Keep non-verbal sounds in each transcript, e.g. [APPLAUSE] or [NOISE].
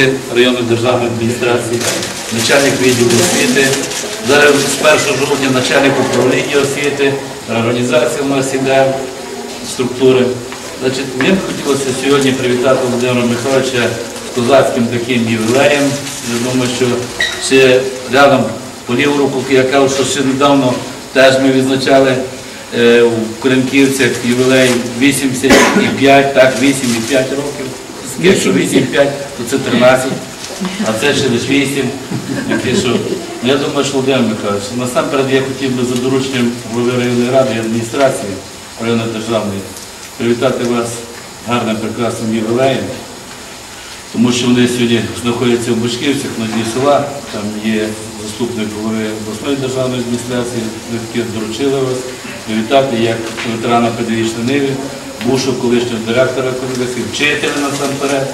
освіти районної державної адміністрації, начальник відділу освіти. Зараз з 1 жовтня начальник управління освіти, організація у нас іде, структури. Значить, мені б хотілося сьогодні привітати Володимира Михайловича з козацьким таким ювілеєм. Я думаю, що ще рядом по ліву руку, я кажу, що ще недавно теж ми відзначали е, у Кремківцях ювілей 85, так, 8,5 років. Якщо 8,5, то це 13, а це ще лише 8. Таке, що, ну, я думаю, що Володимир Михайлович, насамперед я хотів би за дорученням голови районної ради і адміністрації районної державної привітати вас гарним прекрасним ювілеєм, тому що вони сьогодні знаходяться в Бушківцях, на дні села, там є заступник голови обласної державної адміністрації, доручили вас привітати як ветерана педагогічної ниви, бувшого колишнього директора колективів, вчителя насамперед.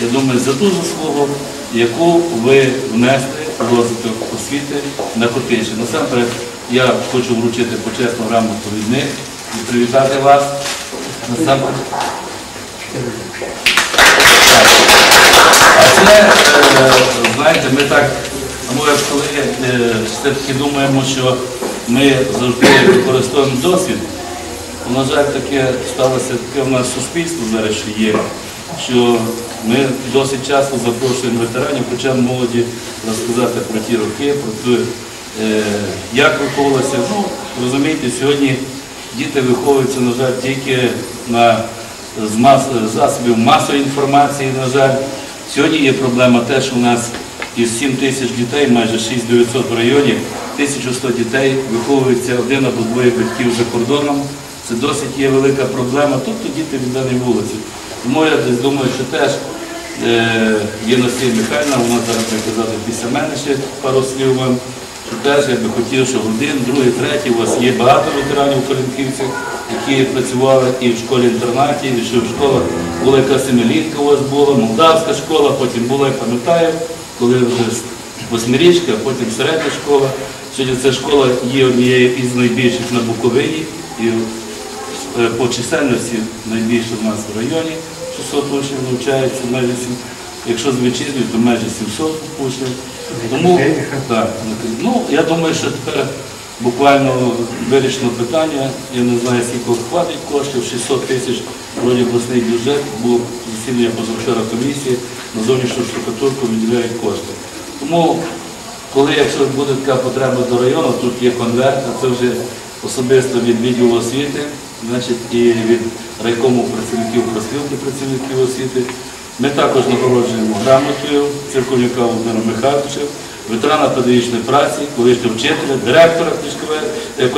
Я думаю, за ту заслугу, яку ви внесли в розвиток освіти на Хотинщині. Насамперед, я хочу вручити почесну грамоту від них і привітати вас. Насамперед. А це, е, знаєте, ми так, ну, як коли е, все-таки думаємо, що ми завжди використовуємо досвід, на жаль, таке сталося таке в нас суспільство зараз що є, що ми досить часто запрошуємо ветеранів, хоча молоді розказати про ті роки, про те, е, як виховувалося. Ну, розумієте, сьогодні діти виховуються, на жаль, тільки на з мас, засобів масової інформації, на жаль. Сьогодні є проблема те, що у нас із 7 тисяч дітей, майже 6900 в районі, 1100 дітей виховується один або двоє батьків за кордоном. Це досить є велика проблема, тобто діти віддані вулиці. Тому я десь думаю, що теж е, є Насія Михайлівна, вона зараз буде казати після мене ще пару слів вам, теж я би хотів, що один, другий, третій, у вас є багато ветеранів у Корінківцях, які працювали і в школі-інтернаті, і ще в школах. Була якась семилітка у вас була, молдавська школа, потім була, я пам'ятаю, коли вже восьмирічка, потім середня школа. Сьогодні ця школа є однією із найбільших на Буковині. І по чисельності найбільше в нас в районі 600 учнів навчається, майже сім- якщо з вітчизною, то майже 700 учнів. Тому так, ну, я думаю, що тепер буквально вирішено питання. Я не знаю, скільки хватить коштів, 600 тисяч вроді обласний бюджет, було засідання позавчора комісії, на зовнішню штукатурку виділяють кошти. Тому коли, якщо буде така потреба до району, тут є конверт, а це вже особисто від відділу освіти, значить і від райкому працівників проспілки працівників освіти. Ми також нагороджуємо грамотою Циркулюка Володимира Михайловича, ветерана педагогічної праці, колишнього вчителя, директора Клішкове- е,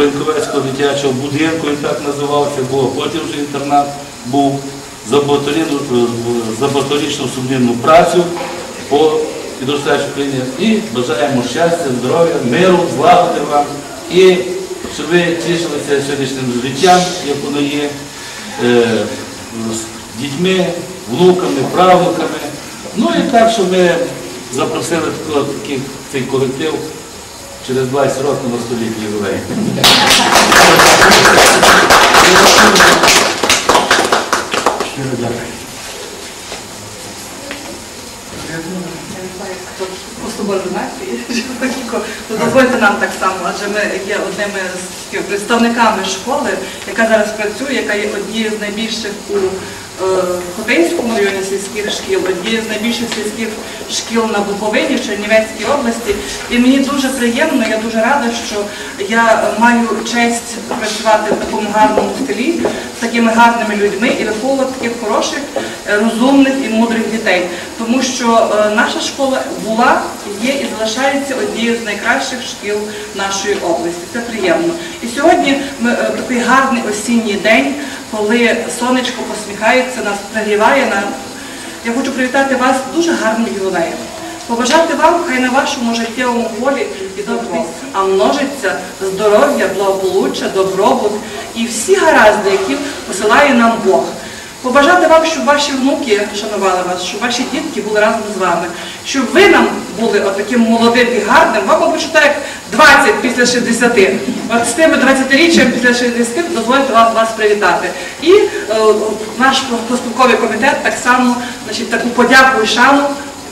дитячого будинку, він так називався, було, потім вже інтернат був за багаторічну- багаторічну сумнівну працю по підростаючій Україні і бажаємо щастя, здоров'я, миру, злагоди вам і щоб ви тішилися сьогоднішнім життям, як воно є, е, з дітьми, внуками, правнуками. Ну і так, щоб ми запросили такий цей колектив через 20 років на столітній ювілей. Щиро дякую. особливо [LAUGHS] дозвольте нам так само, адже ми є одними з представниками школи, яка зараз працює, яка є однією з найбільших у Хотинському районі сільських шкіл, однією з найбільших сільських шкіл на Буковині, в Чернівецькій області. І мені дуже приємно, я дуже рада, що я маю честь працювати в такому гарному селі з такими гарними людьми і виховувати таких хороших, е, розумних і мудрих дітей. Тому що е, наша школа була, є і залишається однією з найкращих шкіл нашої області. Це приємно. І сьогодні ми е, такий гарний осінній день, коли сонечко посміхається, нас пригріває нам. Я хочу привітати вас дуже гарним ювілеєм. Побажати вам, хай на вашому життєвому полі і добро, а множиться здоров'я, благополуччя, добробут і всі гаразди, які посилає нам Бог. Побажати вам, щоб ваші внуки шанували вас, щоб ваші дітки були разом з вами, щоб ви нам були отаким молодим і гарним, вам, мабуть, так як 20 після 60. От з тими 20-річчям після 60 дозвольте вам вас привітати. І е, наш поспілковий комітет так само значить, таку подяку і шану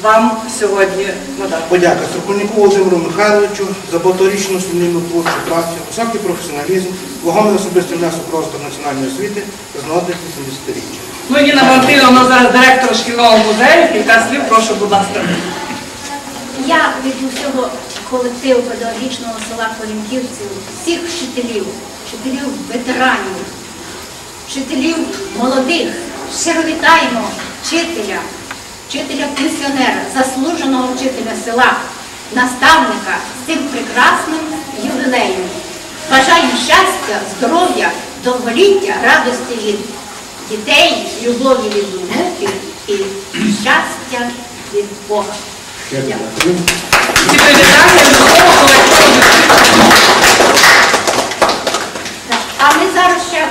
вам сьогодні надати. Подяка Сокольнику Володимиру Михайловичу за багаторічну сумлінну творчу працю, високий професіоналізм, вагомий особистий внесок в розвиток національної освіти з нагоди 80-річчя. Ну, Ніна Валентина, у нас зараз директор шкільного музею. Кілька слів, прошу, будь ласка. Я від усього колективу педагогічного села Колінківців, всіх вчителів, вчителів ветеранів, вчителів молодих, щиро вітаємо вчителя, вчителя пенсіонера, заслуженого вчителя села, наставника з цим прекрасним ювілеєм. Бажаю щастя, здоров'я, довголіття, радості від дітей, любові від внуків і щастя від Бога. Дякую. А ми зараз ще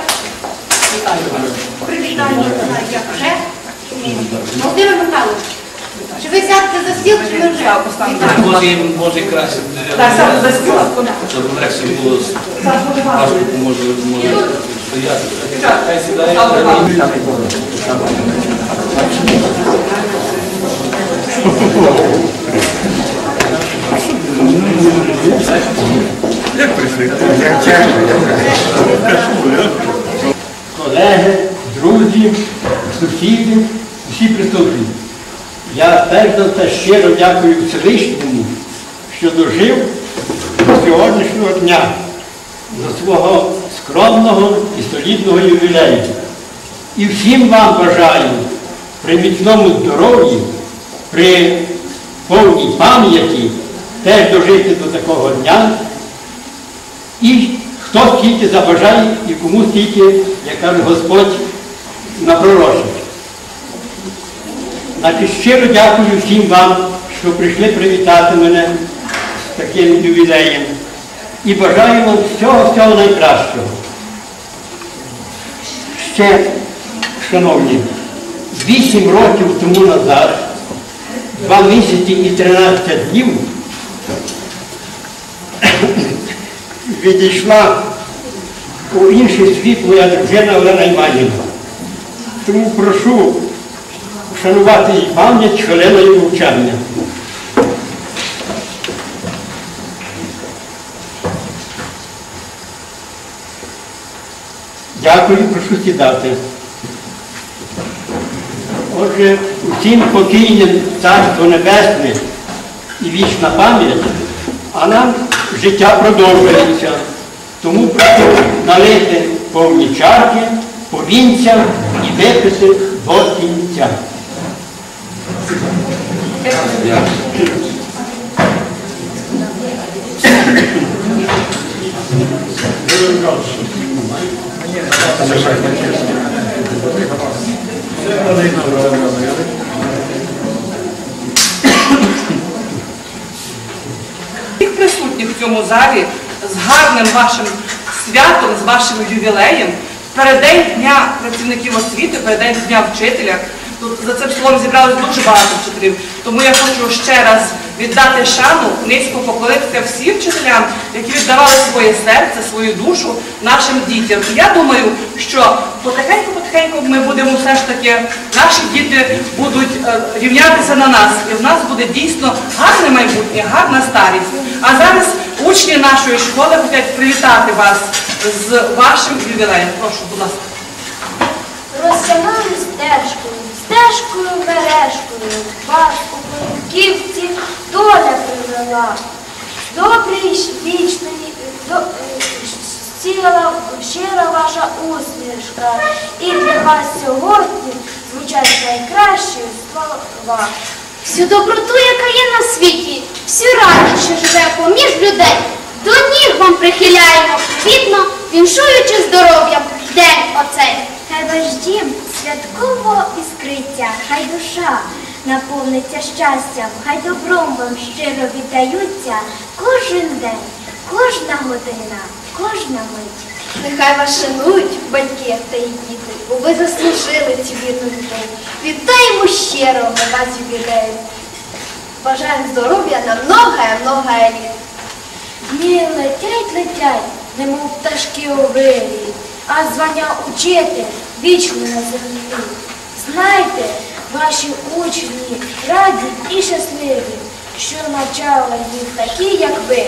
привітаємо, як вже. Володимир Михайлович, чи ви сядете за стіл, чи ми вже. Може, їм може краще Так, сам за стіл. щоб легше було важко може, може стояти. Хай сідає. колеги, друзі, сусіди, всі присутні. Я перш за все щиро дякую Всевишньому, що дожив до сьогоднішнього дня, до свого скромного і солідного ювілею. І всім вам бажаю при міцному здоров'ї, при повній пам'яті теж дожити до такого дня. І хто скільки забажає і кому стільки, як каже Господь, напророчить. Значить, щиро дякую всім вам, що прийшли привітати мене з таким ювілеєм. І бажаю вам всього-всього найкращого. Ще, шановні, вісім років тому назад, два місяці і 13 днів, [COUGHS] відійшла у інший світ моя дружина Олена Іванівна. Тому прошу вшанувати її пам'ять хвилиною мовчання. Дякую, прошу сідати. Отже, усім покійним Царство Небесне і вічна пам'ять, а нам життя продовжується. Тому прошу налити повні чарки, повінця і випити до кінця. Всіх присутніх в цьому залі з гарним вашим святом, з вашим ювілеєм, передень Дня працівників освіти, передень Дня вчителя. Тут за цим словом зібралось дуже багато вчителів. Тому я хочу ще раз віддати шану, низько поклонитися всім вчителям, які віддавали своє серце, свою душу нашим дітям. Я думаю, що потихеньку-потихеньку ми будемо все ж таки, наші діти будуть е, рівнятися на нас, і в нас буде дійсно гарне майбутнє, гарна старість. А зараз учні нашої школи хочуть привітати вас з вашим ювілеєм. Прошу, будь ласка. Росяною стежкою, стежкою мережкою, вас Поляківці доля привела. Добрий ж вічний, до, е, щира, ваша усмішка, і для вас сьогодні звучать найкращі слова. Всю доброту, яка є на світі, всю радість, що живе поміж людей, до ніг вам прихиляємо, квітно, віншуючи здоров'ям, день оцей. Хай ваш дім святково іскриться, хай душа наповниться щастям, хай добром вам щиро віддаються кожен день, кожна година, кожна мить. Нехай вас шанують батьки та й діти, бо ви заслужили цю вірну людей. Вітаємо щиро ми вас ювілею. Бажаємо здоров'я на многое-многое літ. Дні летять, летять, немов пташки у вирі, а звання учитель вічно на землі. Знайте, Ваші учні раді і щасливі, що навчала їх такі, як ви.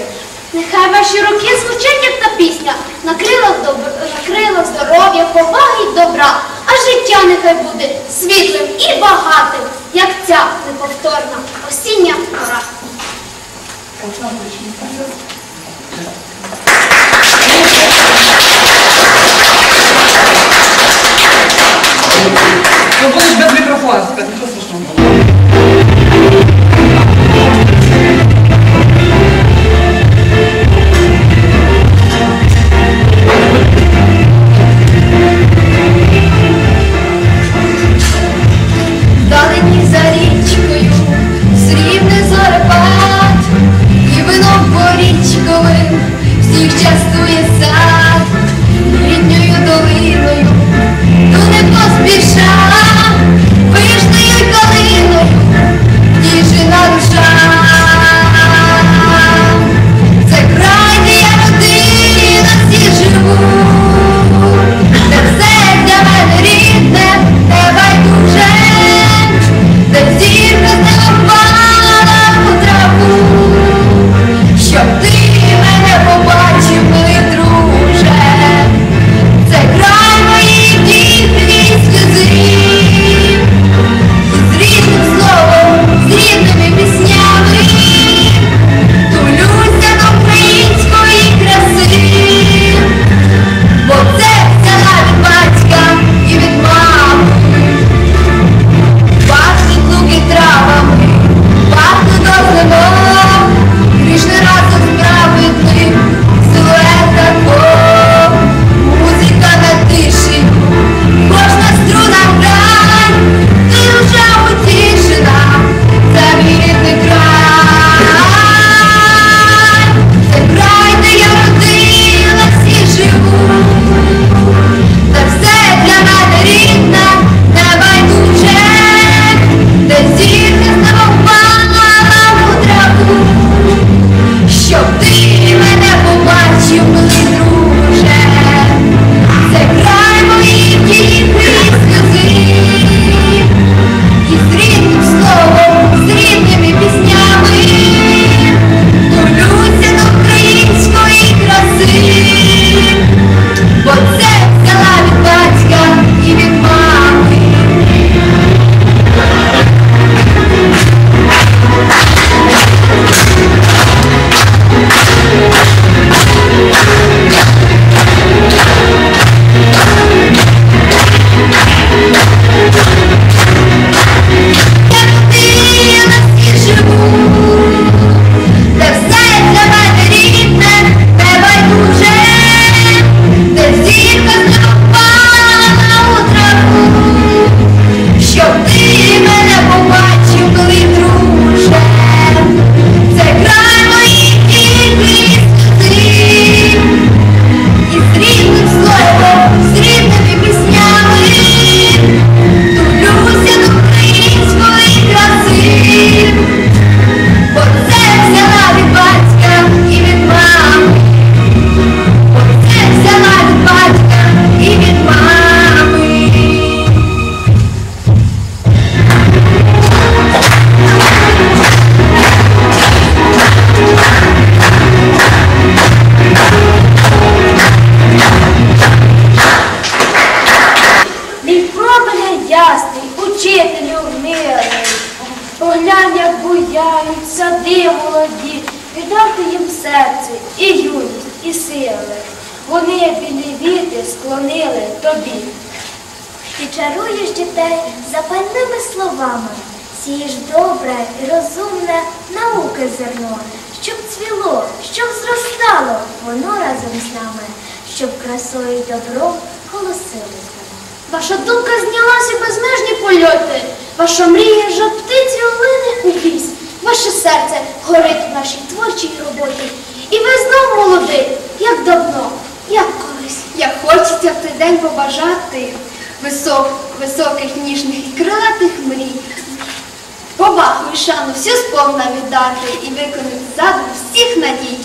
Нехай ваші роки звучать, як та пісня, на крилах, добр... на крилах здоров'я, поваги й добра, а життя нехай буде світлим і багатим, як ця неповторна осіння пора. Ну, коли ж Thomas, das ist das. посадили зерно, щоб цвіло, щоб зростало воно разом з нами, щоб красою добро добром голосилось воно. Ваша думка знялася безмежні польоти, ваша мрія жа птиці олини у ліс, ваше серце горить в нашій творчій роботі. І ви знов молодий, як давно, як колись. як хочеться в той день побажати висок, високих, ніжних і крилатих мрій. Повагу і шану всю сповна віддати і виконати задум всіх надій.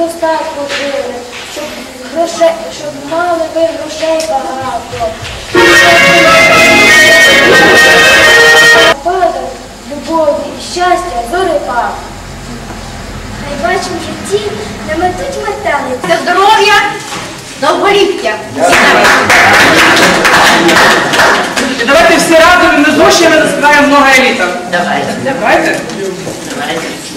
Достатку жили, щоб, гроше, щоб мали ви грошей багато. Падав любові і щастя зорипав. Хай бачимо в житті не метуть метелиці. Для здоров'я, довголіття. Давайте всі разом і ми душами заспіваємо много еліта. Давайте, Давайте. давайте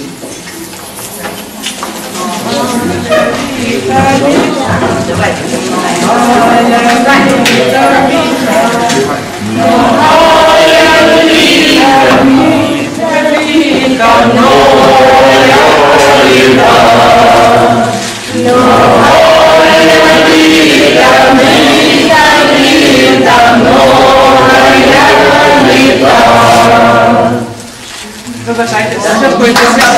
Wybaczajcie, zawsze odpowiedzialność.